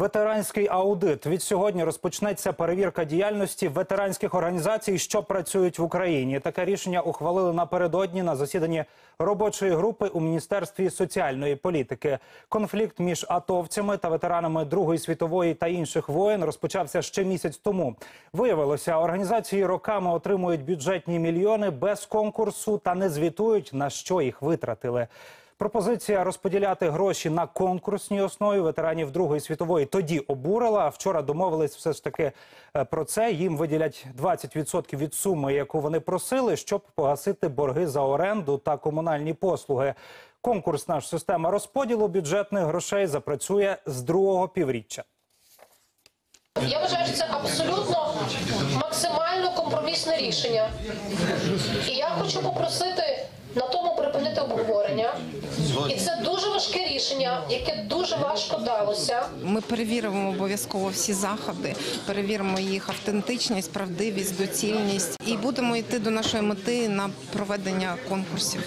Ветеранський аудит від сьогодні розпочнеться перевірка діяльності ветеранських організацій, що працюють в Україні. Таке рішення ухвалили напередодні на засіданні робочої групи у міністерстві соціальної політики. Конфлікт між атовцями та ветеранами Другої світової та інших воєн розпочався ще місяць тому. Виявилося, організації роками отримують бюджетні мільйони без конкурсу та не звітують на що їх витратили. Пропозиція розподіляти гроші на конкурсній основі ветеранів Другої світової тоді обурила. Вчора домовились все ж таки е, про це. Їм виділять 20% від суми, яку вони просили, щоб погасити борги за оренду та комунальні послуги. Конкурсна ж система розподілу бюджетних грошей запрацює з другого півріччя. Я вважаю, що це абсолютно максимально компромісне рішення. І я хочу попросити на тому припинити обговорення. І це дуже важке рішення, яке дуже важко далося. Ми перевіримо обов'язково всі заходи, перевіримо їх автентичність, правдивість, доцільність і будемо йти до нашої мети на проведення конкурсів.